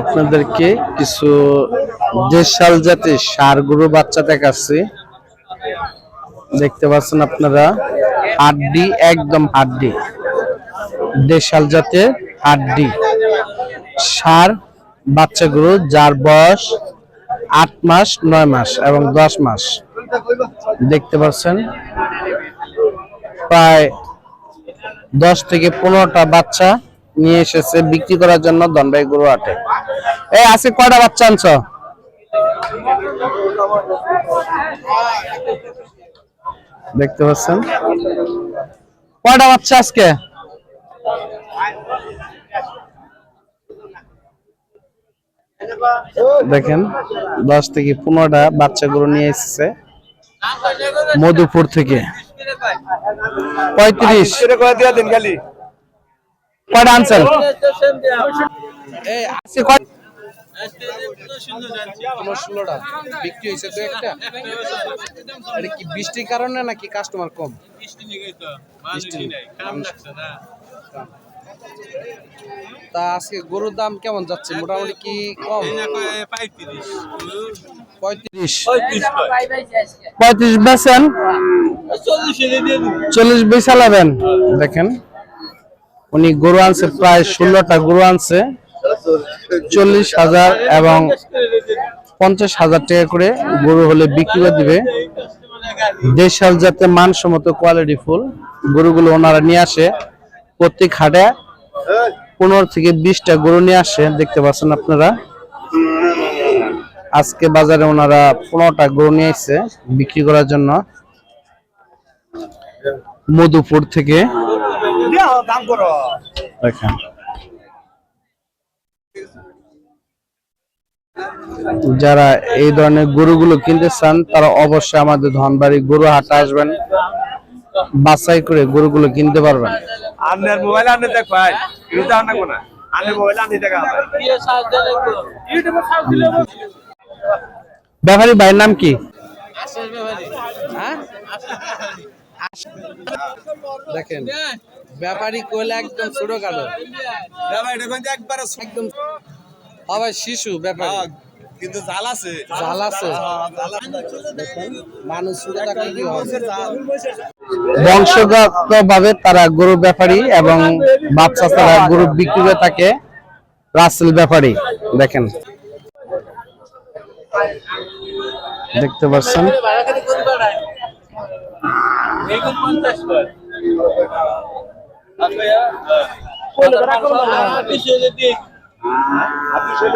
আপনাদেরকে কিছু দেশাল জাতের সার গরু বাচ্চা দেখাচ্ছি। দেখতে পাচ্ছেন আপনারা, হাড্ডি, একদম হাড্ডি। দেশাল জাতের হাড্ডি। সার বাচ্চা গরু যার বয়স আট মাস, নয় মাস এবং দশ মাস। দেখতে পাচ্ছেন, প্রায় দশ থেকে পনেরোটা বাচ্চা নিয়ে এসেছে বিক্রি করার জন্য দন্ডাই গরু হাটে। এই আজকে কয়টা বাচ্চা আনছ? দেখতে পাচ্ছেন। কয়টা বাচ্চা আজকে? দেখেন, দশ থেকে পনেরোটা বাচ্চা গরু নিয়ে এসেছে মধুপুর থেকে। পঁয়ত্রিশ। কয়টা আনছেন? পনেরো ষোলোটা বিক্রি হয়েছে দু একটা? এটা কি বৃষ্টির কারণে নাকি কাস্টমার কম? তা আজকে গরুর দাম কেমন যাচ্ছে? মোটামুটি কি কম? পঁয়ত্রিশ। পঁয়ত্রিশ। বেছেন চল্লিশ বেচালাবেন। দেখেন উনি গরু আনছে প্রায় ষোলোটা গরু আনছে। চল্লিশ হাজার এবং পঞ্চাশ হাজার টাকা করে গরু হলে বিক্রি করে দিবে। দেশাল যাতে মানসম্মত কোয়ালিটি ফুল গরুগুলো ওনারা নিয়ে আসে। প্রত্যেক হাটে পনেরো থেকে বিশটা গরু নিয়ে আসে দেখতে পাচ্ছেন আপনারা। আজকে বাজারে ওনারা পনেরোটা গরু নিয়ে এসছে বিক্রি করার জন্য। মধুপুর থেকে। দেখেন। যারা এই ধরনের গরুগুলো কিনতে চান তারা অবশ্যই আমাদের ধনবাড়ি গরু হাটে আসবেন। বাছাই করে গরুগুলো কিনতে পারবেন। আপনার মোবাইল দেখ ভাই কিন্তু কোনা ব্যাপারী ভাইয়ের নাম কি? হ্যাঁ? দেখেন ব্যাপারী কইলে একদম ছোট কালো এটা আবার শিশু ব্যাপারী। কিন্তু জাল আছে। জাল আছে? মানুষ হয়? বংশগত ভাবে তারা গরু ব্যাপারী এবং বাচ্চা তারা গরু বিক্রি করে থাকে রাসেল ব্যাপারী। দেখেন। দেখতে পাচ্ছেন? ಅಭಿಷೇಕ